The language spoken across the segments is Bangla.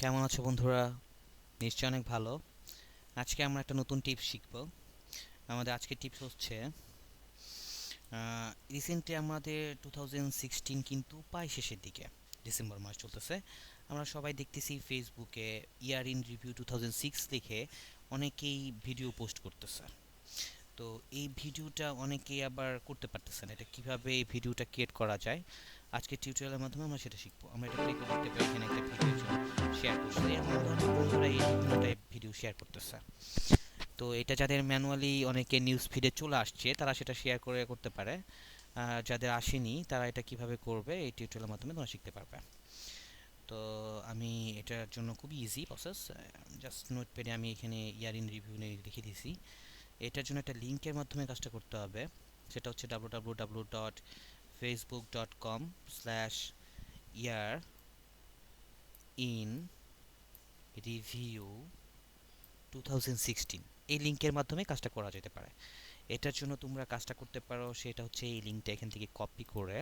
কেমন আছো বন্ধুরা? নিশ্চয়ই অনেক ভালো। আজকে আমরা একটা নতুন টিপস শিখব। আমাদের আজকের টিপস হচ্ছে রিসেন্টলি আমাদের টু থাউজেন্ড সিক্সটিন কিন্তু প্রায় শেষের দিকে ডিসেম্বর মাস চলতেছে। আমরা সবাই দেখতেছি ফেসবুকে year in review two thousand six লিখে অনেকেই ভিডিও পোস্ট করতেছে। তো এই ভিডিওটা অনেকেই আবার করতে পারতেছে না। এটা কীভাবে এই ভিডিওটা ক্রিয়েট করা যায়? আজকে টিউটোরিয়ালের মাধ্যমে আমরা সেটা শিখব। আমরা এটা প্লে করে দেখতে পারি, এখানে একটা ভিডিও শেয়ার করতেছে। তো এটা যাদের ম্যানুয়ালি অনেকে নিউজ ফিডে চলে আসছে, তারা সেটা শেয়ার করে করতে পারে। যাদের আসেনি, তারা এটা কীভাবে করবে, এই টিউটোরিয়ালের মাধ্যমে তোমরা শিখতে পারবে। তো আমি এটার জন্য খুবই ইজি প্রসেস জাস্ট নোট পেডে আমি এখানে ইয়ার ইন রিভিউ নিয়ে লিখে দিয়েছি। এটার জন্য একটা লিঙ্কের মাধ্যমে কাজটা করতে হবে। সেটা হচ্ছে W W W dot Facebook dot com slash year in review two এই লিঙ্কের মাধ্যমে কাজটা করা যেতে পারে। এটার জন্য তোমরা কাজটা করতে পারো, সেটা হচ্ছে এই লিঙ্কটা এখান থেকে কপি করে।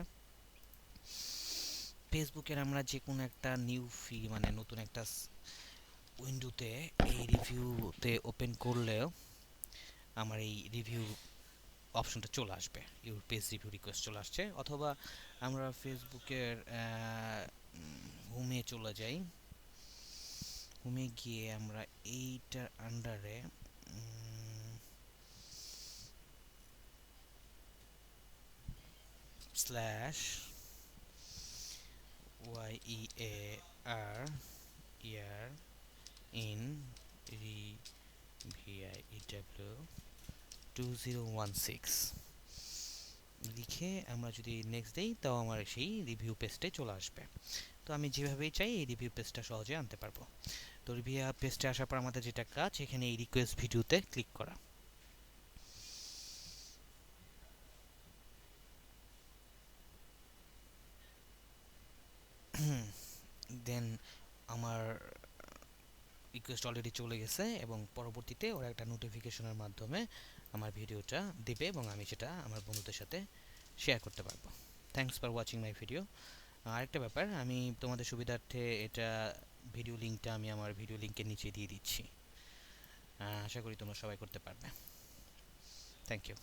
ফেসবুকের আমরা যে কোনো একটা নিউ ফি মানে নতুন একটা উইন্ডোতে এই রিভিউতে ওপেন করলেও আমার এই রিভিউ অপশনটা চলে আসবে। ইউর পেজ রিভিউ রিকোয়েস্ট চলে আসছে। অথবা আমরা ফেসবুকের হোমে চলে যাই। হোমে গিয়ে আমরা এইটার আন্ডারে slash Y E A R year in re V I W two zero one six লিখে আমরা যদি নেক্সট দেই, তাও আমার সেই রিভিউ পেজটে চলে আসবে। তো আমি যেভাবেই চাই, এই রিভিউ পেজটা সহজে আনতে পারব। তো রিভিউ পেজটে আসার পর আমাদের যেটা কাজ, এখানে এই রিকোয়েস্ট ভিডিওতে ক্লিক করা। দেন আমার রিকোয়েস্ট অলরেডি চলে গেছে এবং পরবর্তীতে ওরা একটা নোটিফিকেশনের মাধ্যমে আমার ভিডিওটা দেবে এবং আমি সেটা আমার বন্ধুদের সাথে শেয়ার করতে পারব। Thanks for watching my video আরেকটা ব্যাপার, আমি তোমাদের সুবিধার্থে এটা ভিডিও লিঙ্কটা আমি আমার ভিডিও লিঙ্কের নিচে দিয়ে দিচ্ছি। আশা করি তোমরা সবাই করতে পারবে। Thank you